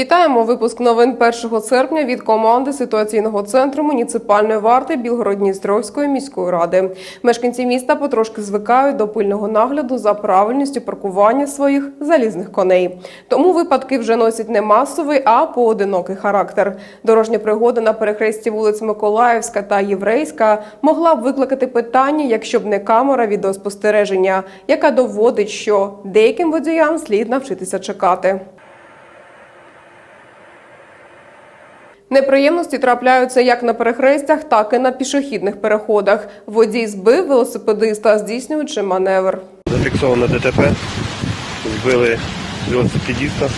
Вітаємо випуск новин 1 серпня від команди ситуаційного центру муніципальної варти Білгород-Дністровської міської ради. Мешканці міста потрошки звикають до пильного нагляду за правильністю паркування своїх залізних коней. Тому випадки вже носять не масовий, а поодинокий характер. Дорожня пригода на перехресті вулиць Миколаївська та Єврейська могла б викликати питання, якщо б не камера відеоспостереження, яка доводить, що деяким водіям слід навчитися чекати. Неприємності трапляються як на перехрестях, так і на пішохідних переходах. Водій збив велосипедиста, здійснюючи маневр. Зафіксовано ДТП, збили велосипедиста,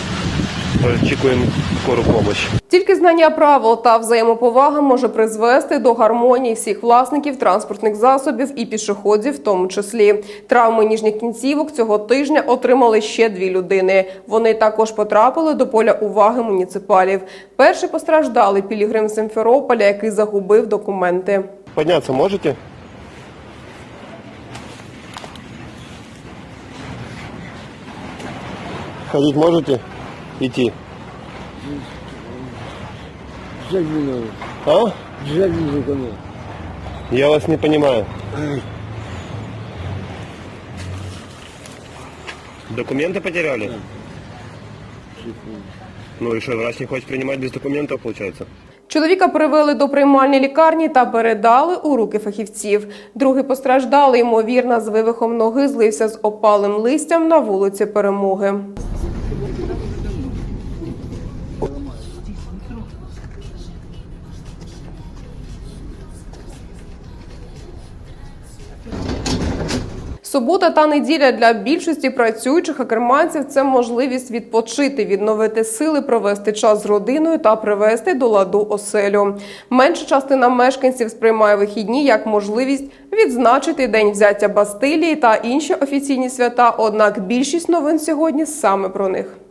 очікуємо скору допомогу. Тільки знання правил та взаємоповага може призвести до гармонії всіх власників транспортних засобів і пішоходів, в тому числі. Травми ніжніх кінцівок цього тижня отримали ще дві людини. Вони також потрапили до поля уваги муніципалів. Перший постраждалий пілігрим Симферополя, який загубив документи. Подняться можете? Ходить можете? Идти. Не надо. А? Не. Я вас не понимаю. Документы потеряли? Ну и что, врач не хочет принимать без документов, получается? Чоловіка привели до приймальні лікарні та передали у руки фахівців. Другий постраждалий, ймовірно, з вивихом ноги злився з опалим листям на вулиці Перемоги. Субота та неділя для більшості працюючих акерманців – це можливість відпочити, відновити сили, провести час з родиною та привести до ладу оселю. Менша частина мешканців сприймає вихідні як можливість відзначити день взяття Бастилії та інші офіційні свята. Однак більшість новин сьогодні саме про них.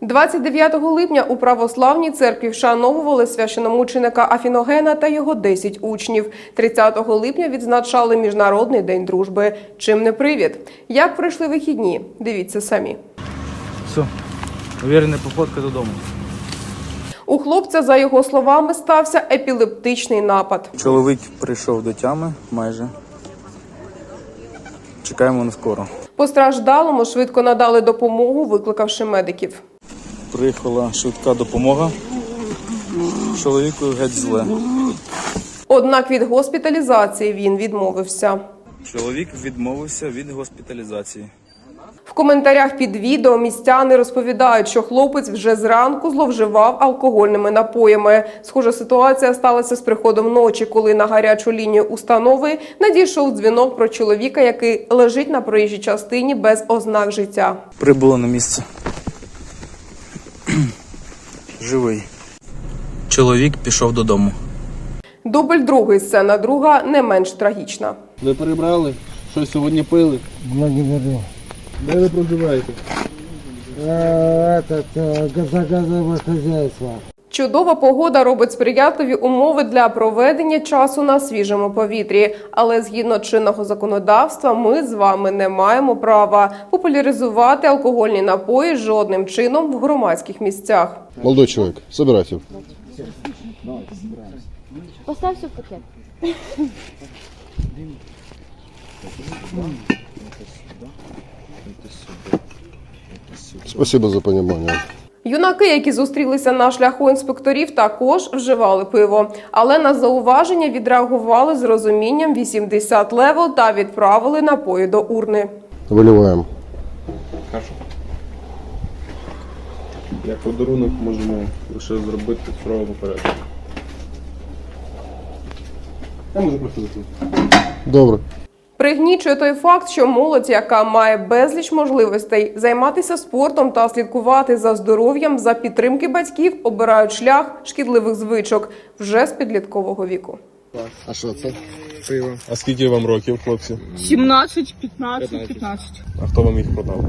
29 липня у православній церкві вшановували священомученика Афіногена та його 10 учнів. 30 липня відзначали Міжнародний день дружби. Чим не привід? Як пройшли вихідні? Дивіться самі. Все, уверенная походка додому. У хлопця, за його словами, стався епілептичний напад. Чоловік прийшов до тями майже. Чекаємо на скоро. Постраждалому швидко надали допомогу, викликавши медиків. Приїхала швидка допомога. Чоловіку геть зле. Однак від госпіталізації він відмовився. Чоловік відмовився від госпіталізації. В коментарях під відео містяни розповідають, що хлопець вже зранку зловживав алкогольними напоями. Схожа ситуація сталася з приходом ночі, коли на гарячу лінію установи надійшов дзвінок про чоловіка, який лежить на проїжджій частині без ознак життя. Прибуло на місце. Живий. Чоловік пішов додому. Дубль другий сцена друга не менш трагічна. Ви перебрали? Що сьогодні пили? Благодарю. Де ви проживаєте? Э, газогазовое хозяйство. Чудова погода робить сприятливі умови для проведення часу на свіжому повітрі. Але згідно чинного законодавства, ми з вами не маємо права популяризувати алкогольні напої жодним чином в громадських місцях. Молодой человек, собирайте. Поставь все в пакет. Спасибо за понимание. Юнаки, які зустрілися на шляху інспекторів, також вживали пиво. Але на зауваження відреагували з розумінням 80 левел та відправили напої до урни. Выливаем. Як подарунок можемо лише зробити справу порядку. Я можу просто закрити. Добре. Пригнічує той факт, що молодь, яка має безліч можливостей займатися спортом та слідкувати за здоров'ям за підтримки батьків, обирають шлях шкідливих звичок вже з підліткового віку. А що це? А скільки вам років, хлопці? 17, 15, 15. А хто вам їх продав?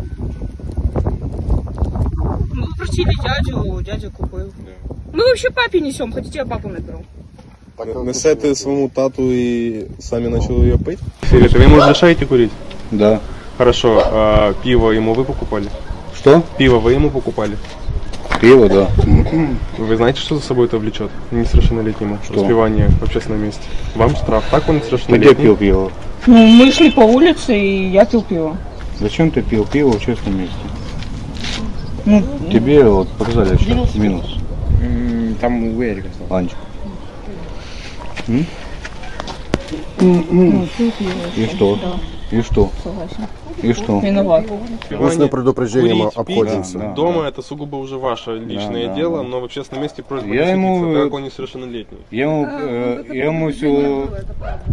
Мы попросили дядю, дядя купил. Мы вообще папе несем, хотите я папу наберу? Несете своєму тату і самі почали її пити? Филипп, вы ему разрешаете курить? Да. Хорошо. А пиво ему вы покупали? Что? Пиво вы ему покупали? Пиво, да. Вы знаете, что за собой это влечет? Несовершеннолетнему. Что? Распивание в общественном месте. Вам штраф. Так он Ты где несовершеннолетний? пил пиво? Ну, мы шли по улице, и я пил пиво. Зачем ты пил пиво в общественном месте? Ну, Тебе вот показали сейчас минус. Там у Эрика. Ланчик. М? И что? И что? И что? виноват. Устным предупреждением Курить, пить обходимся. Да, дома это сугубо уже ваше личное да, дело, да. но в общественном месте просьба Я не ему, садиться, э, так он несовершеннолетний. Я ему, э, я ему все,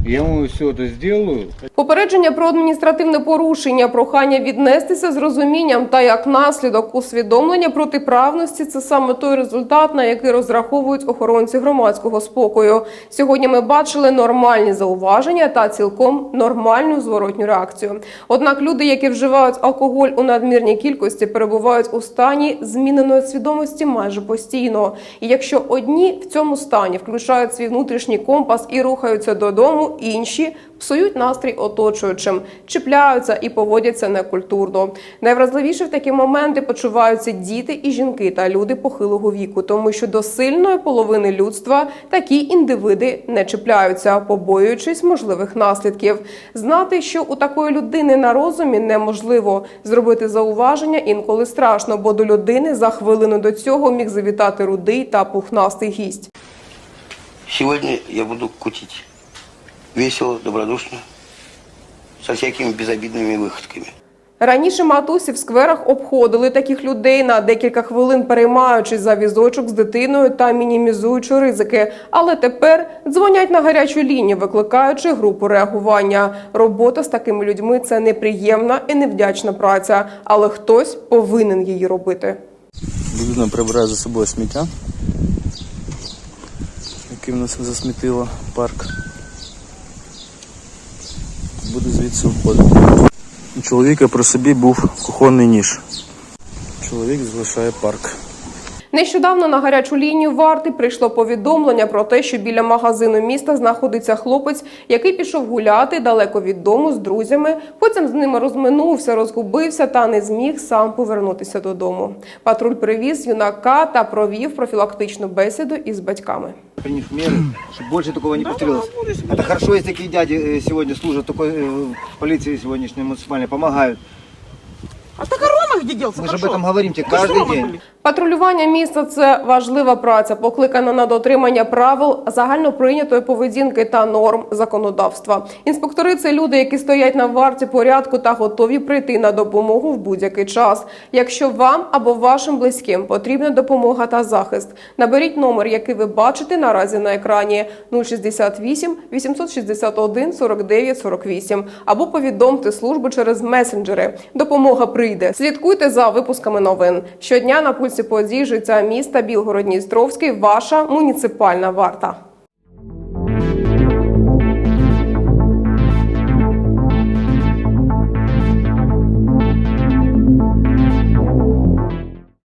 я ему все это сделаю. Попередження про адміністративне порушення, прохання віднестися з розумінням та як наслідок усвідомлення протиправності це саме той результат, на який розраховують охоронці громадського спокою. Сьогодні ми бачили нормальні зауваження та цілком нормальну зворотню реакцію. Однак люди, які вживають алкоголь у надмірній кількості, перебувають у стані зміненої свідомості майже постійно. І якщо одні в цьому стані включають свій внутрішній компас і рухаються додому, інші псують настрій оточуючим, чіпляються і поводяться некультурно. Найвразливіше в такі моменти почуваються діти і жінки та люди похилого віку, тому що до сильної половини людства такі індивиди не чіпляються, побоюючись можливих наслідків. Знати, що у такої людини на розумі неможливо зробити зауваження інколи страшно, бо до людини за хвилину до цього міг завітати рудий та пухнастий гість. Сегодня я буду кутить. Весело, добродушно, со всякими безобидными выходками. Раніше матусі в скверах обходили таких людей на декілька хвилин, переймаючись за візочок з дитиною та мінімізуючи ризики. Але тепер дзвонять на гарячу лінію, викликаючи групу реагування. Робота з такими людьми це неприємна і невдячна праця, але хтось повинен її робити. Людина прибирає за собою сміття, яке в нас засмітило парк. Буде звідси входити. У чоловіка при собі був кухонний ніж. Чоловік залишає парк. Нещодавно на гарячу лінію варти прийшло повідомлення про те, що біля магазину міста знаходиться хлопець, який пішов гуляти далеко від дому з друзями. Потім з ними розминувся, розгубився та не зміг сам повернутися додому. Патруль привіз юнака та провів профілактичну бесіду із батьками. Приняв меры, чтобы больше такого не повторилось. Это хорошо, если такие дяди э, сегодня служат такой э, в полиции сегодняшней муниципальной, помогают. А так а Рома где делся? Мы же об этом говорим тебе каждый день. Патрулювання міста це важлива праця, покликана на дотримання правил загальноприйнятої поведінки та норм законодавства. Інспектори це люди, які стоять на варті порядку та готові прийти на допомогу в будь-який час. Якщо вам або вашим близьким потрібна допомога та захист, наберіть номер, який ви бачите наразі на екрані 068 861 49 48 або повідомте службу через месенджери. Допомога прийде. Слідкуйте за випусками новин щодня на пульсі подій життя міста Білгород-Дністровський. Ваша муніципальна варта.